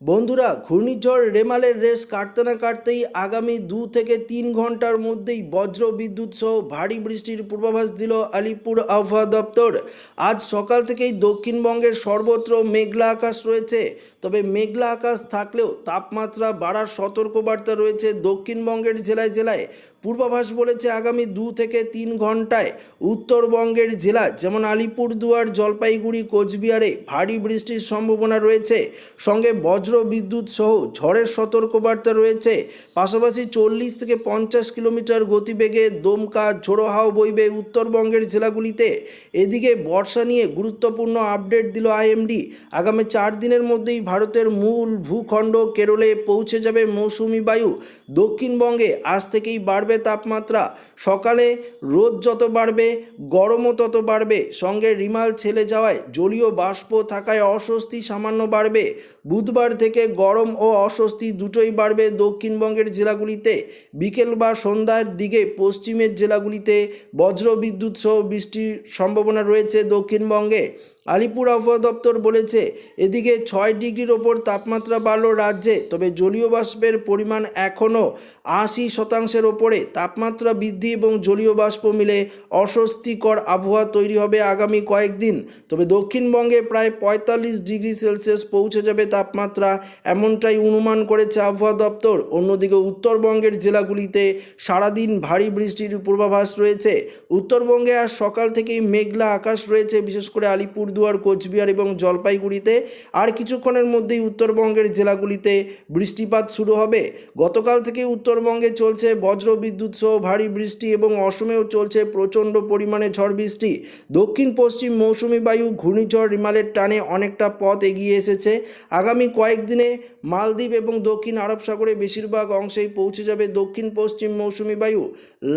বন্ধুরা, ঘূর্ণিঝড় রেমালের রেস কাটতে না কাটতেই আগামী দু থেকে তিন ঘণ্টার মধ্যেই বজ্র বিদ্যুৎ সহ ভারী বৃষ্টির পূর্বাভাস দিল আলিপুর আবহাওয়া দপ্তর। আজ সকাল থেকেই দক্ষিণবঙ্গের সর্বত্র মেঘলা আকাশ রয়েছে। তবে মেঘলা আকাশ থাকলেও তাপমাত্রা বাড়ার সতর্কবার্তা রয়েছে দক্ষিণবঙ্গের জেলায় জেলায়। পূর্বাভাস বলেছে আগামী দু থেকে তিন ঘন্টায় উত্তরবঙ্গের জেলা, যেমন আলিপুরদুয়ার, জলপাইগুড়ি, কোচবিহারে ভারী বৃষ্টির সম্ভাবনা রয়েছে। সঙ্গে বজ্র বিদ্যুৎ সহ ঝড়ের সতর্কবার্তা রয়েছে। পাশাপাশি চল্লিশ থেকে পঞ্চাশ কিলোমিটার গতিবেগে দমকা ঝোড়ো হাওয়া বইবে উত্তরবঙ্গের জেলাগুলিতে। এদিকে বর্ষা নিয়ে গুরুত্বপূর্ণ আপডেট দিল আইএমডি। আগামী চার দিনের মধ্যেই ভারতের মূল ভূখণ্ড কেরলে পৌঁছে যাবে মৌসুমি বায়ু। দক্ষিণবঙ্গে আজ থেকেই বাড়বে তাপমাত্রা। সকালে রোদ যত বাড়বে, গরমও তত বাড়বে। সঙ্গে রিমাল ছেলে যাওয়ায় জলীয় বাষ্প থাকায় অস্বস্তি সামান্য বাড়বে। বুধবার থেকে গরম ও অস্বস্তি দুটোই বাড়বে দক্ষিণবঙ্গের জেলাগুলিতে। বিকেল বা সন্ধ্যার দিকে পশ্চিমের জেলাগুলিতে বজ্রবিদ্যুৎ সহ বৃষ্টির সম্ভাবনা রয়েছে দক্ষিণবঙ্গে। আলিপুর আবহাওয়া দপ্তর বলেছে, এদিকে ছয় ডিগ্রির ওপর তাপমাত্রা বাড়ল রাজ্যে, তবে জলীয় বাষ্পের পরিমাণ এখনও আশি শতাংশের ওপরে। তাপমাত্রা বৃদ্ধি এবং জলীয় বাষ্প মিলে অস্বস্তিকর আবহাওয়া তৈরি হবে আগামী কয়েকদিন। তবে দক্ষিণবঙ্গে প্রায় পঁয়তাল্লিশ ডিগ্রি সেলসিয়াস পৌঁছে যাবে তাপমাত্রা, এমনটাই অনুমান করেছে আবহাওয়া দপ্তর। অন্যদিকে উত্তরবঙ্গের জেলাগুলিতে সারাদিন ভারী বৃষ্টির পূর্বাভাস রয়েছে। উত্তরবঙ্গে আজ সকাল থেকেই মেঘলা আকাশ রয়েছে, বিশেষ করে আলিপুরদুয়ার কোচবিহার এবং জলপাইগুড়িতে আর কিছুক্ষণের মধ্যেই উত্তরবঙ্গের জেলাগুলিতে বৃষ্টিপাত শুরু হবে। গতকাল থেকে উত্তরবঙ্গে চলছে বজ্র বিদ্যুৎ সহ ভারী বৃষ্টি এবং অসমেও চলছে প্রচণ্ড পরিমাণে ঝড় বৃষ্টি। দক্ষিণ পশ্চিম মৌসুমি বায়ু, ঘূর্ণিঝড় রিমালের টানে অনেকটা পথ এগিয়ে এসেছে। আগামী কয়েকদিনে মালদ্বীপ এবং দক্ষিণ আরব সাগরে বেশিরভাগ অংশেই পৌঁছে যাবে দক্ষিণ পশ্চিম মৌসুমি বায়ু।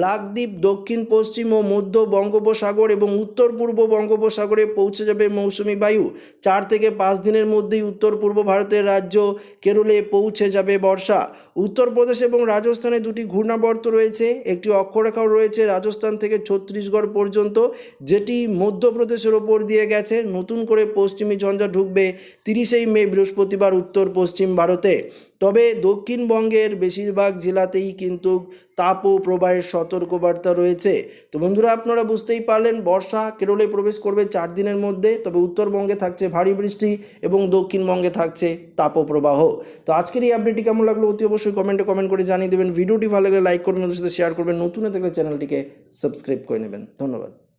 লাকদ্বীপ দক্ষিণ পশ্চিম ও মধ্য বঙ্গোপসাগর এবং উত্তর পূর্ব বঙ্গোপসাগরে পৌঁছে যাবে মৌসুমি বায়ু। চার থেকে পাঁচ দিনের মধ্যেই উত্তর পূর্ব ভারতের রাজ্য কেরলে পৌঁছে যাবে বর্ষা। উত্তরপ্রদেশ এবং রাজস্থানে দুটি ঘূর্ণাবর্ত রয়েছে, একটি অক্ষরেখাও রয়েছে রাজস্থান থেকে ছত্তিশগড় পর্যন্ত, যেটি মধ্যপ্রদেশের ওপর দিয়ে গেছে। নতুন করে পশ্চিমী ঝঞ্ঝা ঢুকবে তিরিশেই মে বৃহস্পতিবার উত্তর পশ্চিম ভারতে। তবে দক্ষিণবঙ্গের বেশিরভাগ জেলাতেই কিন্তু তাপ প্রবাহের সতর্কবার্তা রয়েছে। তো বন্ধুরা, আপনারা বুঝতেই পারলেন, বর্ষা কেরলে প্রবেশ করবে চার দিনের মধ্যে, তবে উত্তরবঙ্গে থাকছে ভারী বৃষ্টি এবং দক্ষিণবঙ্গে থাকছে তাপপ্রবাহ। তো আজকের এই আপডেটটি কেমন লাগল অতি অবশ্যই কমেন্টে কমেন্ট করে জানিয়ে দেবেন। ভিডিওটি ভালো লাগলে লাইক করবেন ওদের সাথে শেয়ার করবেন। নতুন থাকলে চ্যানেলটিকে সাবস্ক্রাইব করে নেবেন। ধন্যবাদ।